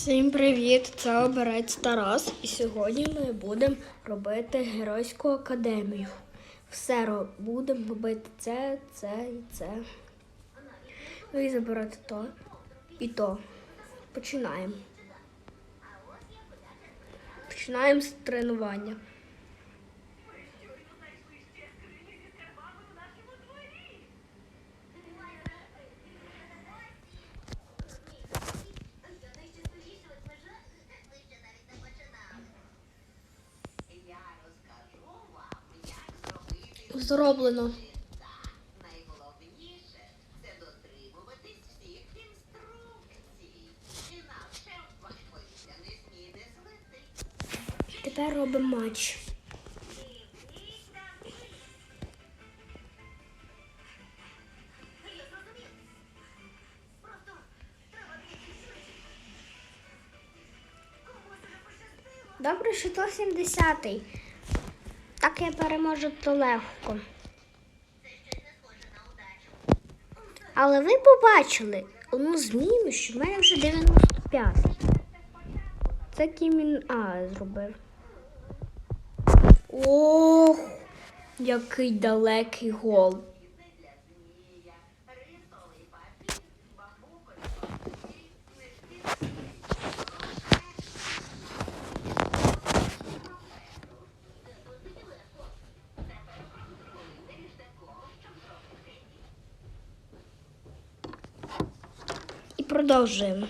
Всім привіт! Це оберець Тарас. І сьогодні ми будемо робити Геройську академію. Все будемо робити це, це і це. Ну і забирати то і то. Починаємо. Починаємо з тренування. Зроблено. найголовніше це дотримуватись всіх інструкцій. Інакше повітря не. Тепер робимо матч. Добре, що то 70-й. Так я переможу то легко. Але ви побачили одну зміну, що в мене вже 95. Це Кімін А зробив. Ох, який далекий гол. Продовжуємо.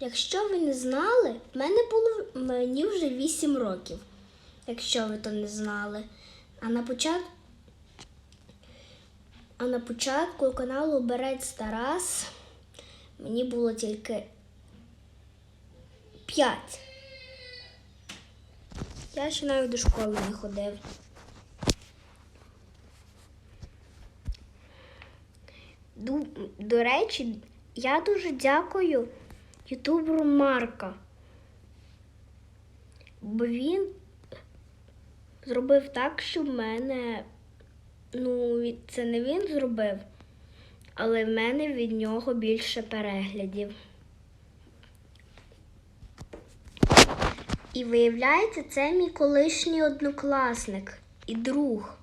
Якщо ви не знали, в мене було мені вже 8 років. Якщо ви то не знали. А на початку а на початку каналу Берець Тарас мені було тільки 5. Я ще навіть до школи не ходив. До речі, я дуже дякую ютуберу Марка. Бо він зробив так, що в мене. Ну, це не він зробив, але в мене від нього більше переглядів. І виявляється, це мій колишній однокласник і друг.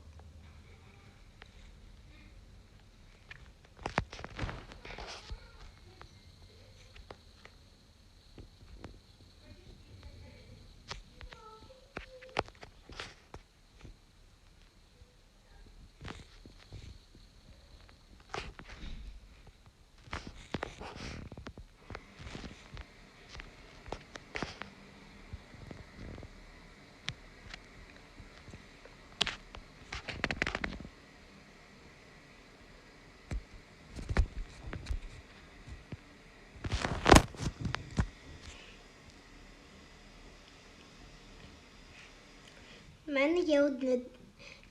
Мене є одне.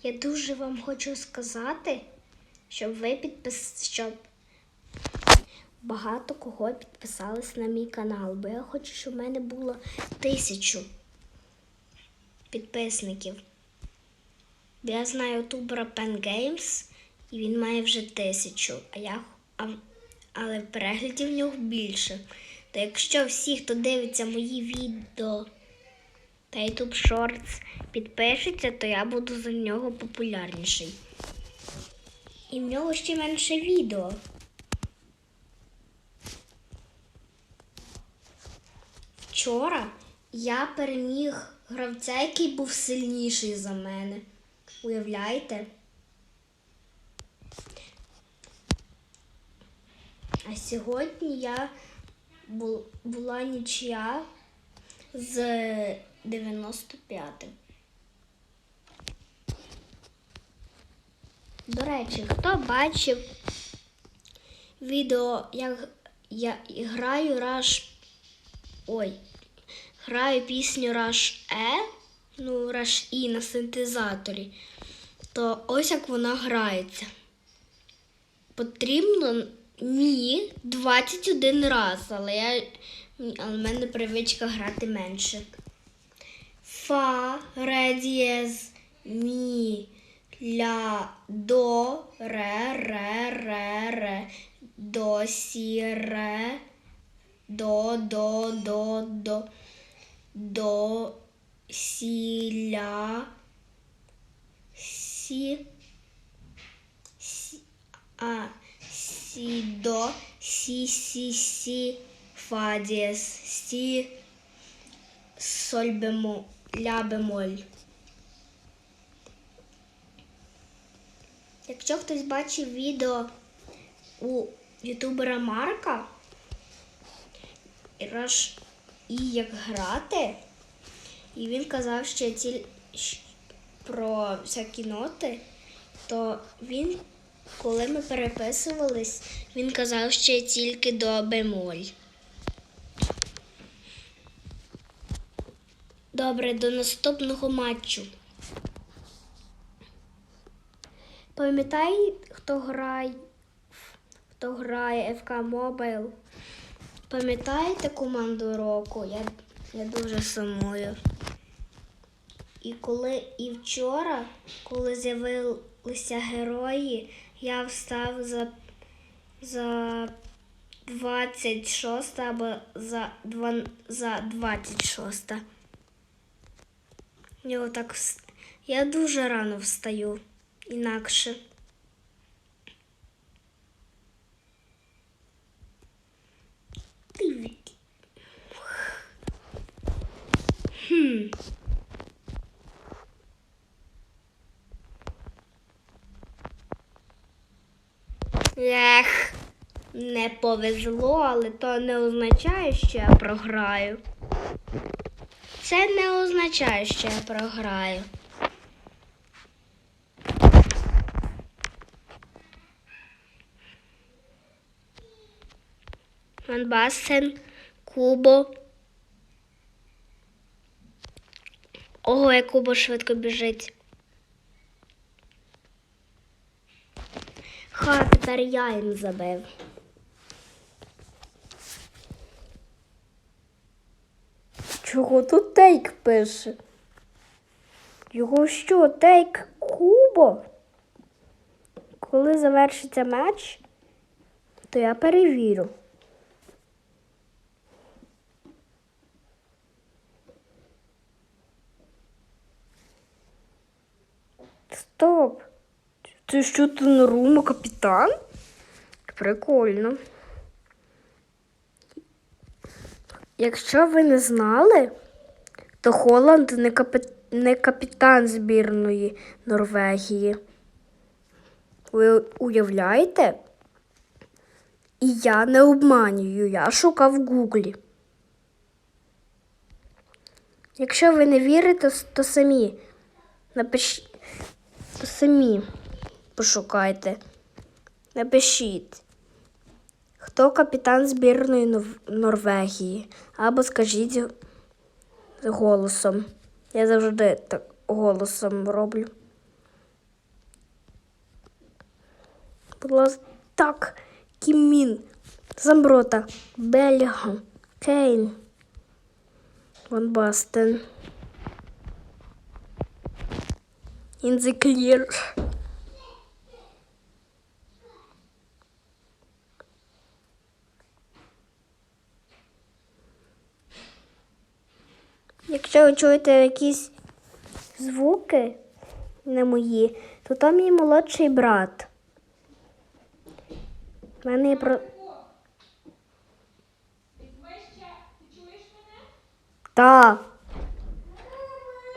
Я дуже вам хочу сказати, щоб ви підпис... щоб багато кого підписались на мій канал, бо я хочу, щоб в мене було тисячу підписників. Я знаю ютубера Pen Games, і він має вже тисячу, а я а, але переглядів в нього більше. То якщо всі, хто дивиться мої відео та YouTube Shorts підпишеться, то я буду за нього популярніший. І в нього ще менше відео. Вчора я переміг гравця, який був сильніший за мене. Уявляєте? А сьогодні я була нічия з 95-м. До речі, хто бачив відео, як я граю Rush. Ой, граю пісню Rush E, ну, Rush E на синтезаторі, то ось як вона грається. Потрібно ні 21 раз, але я але в мене привичка грати менше. Фа, ре, дієз, мі, ля, до, ре, ре, ре, ре, до, сі, ре, до, до, до, до, до, сі, ля, сі, сі, а, сі, до, сі, сі, сі, фа дієс, сі, соль ля бемоль. Якщо хтось бачив відео у ютубера Марка і, як грати, і він казав ще про всякі ноти, то він, коли ми переписувались, він казав ще тільки до бемоль. Добре, до наступного матчу. Пам'ятай, хто грає, хто грає FK Mobile? Пам'ятаєте команду року? Я, я дуже сумую. І коли і вчора, коли з'явилися герої, я встав за, за 26 або за, за 26. Я отак вс- Я дуже рано встаю. Інакше. Хм. Ех, не повезло, але то не означає, що я програю. Це не означає, що я програю. Ван Басен, Кубо. Ого, як Кубо швидко біжить. Ха, тепер я їм забив. Чого тут тейк пише? Його що, тейк Кубо? Коли завершиться матч, то я перевірю. Стоп. Це що Рума капітан? Прикольно. Якщо ви не знали, то Холланд не, капі... не капітан збірної Норвегії. Ви уявляєте? І я не обманюю, я шукав в Гуглі. Якщо ви не вірите, то самі напишіть, то самі пошукайте. Напишіть, хто капітан збірної Норвегії, або скажіть голосом. Я завжди так голосом роблю. Будь ласка, так, Кімін, Замброта, Бельгам, Кейн, Ван Бастен. In. Якщо ви чуєте якісь звуки не мої, то то мій молодший брат. У мене є про. Візьми ще, чуєш мене? Та.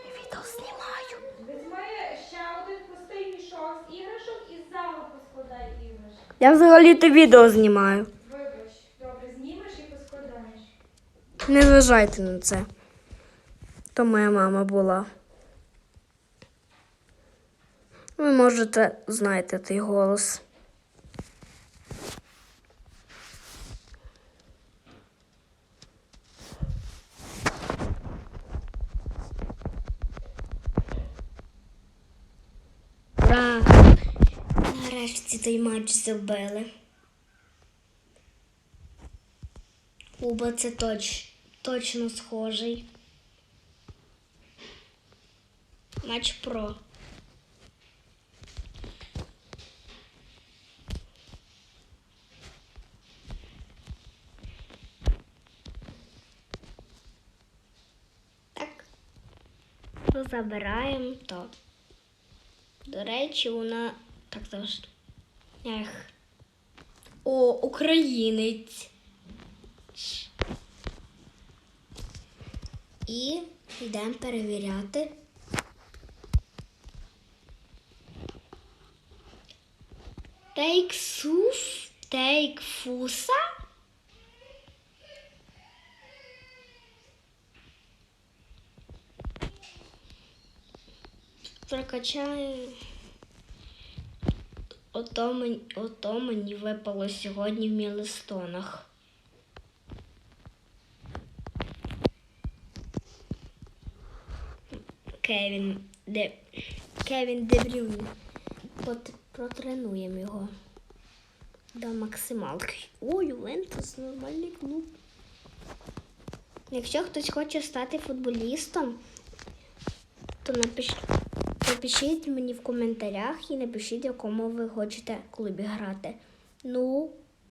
Я відео знімаю. Візьми ще один пустий мішок з іграшок і з залу поскладай іграшки. Я взагалі то відео знімаю. Вибач, добре, знімеш і поскладаєш. Не зважайте на це. То моя мама була. Ви можете знаєте той голос. Ура! Нарешті той матч забили. Куба це точ, точно схожий. Матч Про. Так, ну, забираємо то. До речі, вона так завжди. Ех. О, українець. І йдемо перевіряти. Тейк суф, тейк фуса. Прокачаю. Ото мені, ото мені випало сьогодні в мілистонах. Кевін де Кевін Дебрюйн. Пот- Протренуємо його до максималки. О, Ювентус нормальний клуб. Якщо хтось хоче стати футболістом, то напиш... напишіть мені в коментарях і напишіть, якому ви хочете клубі грати. Ну,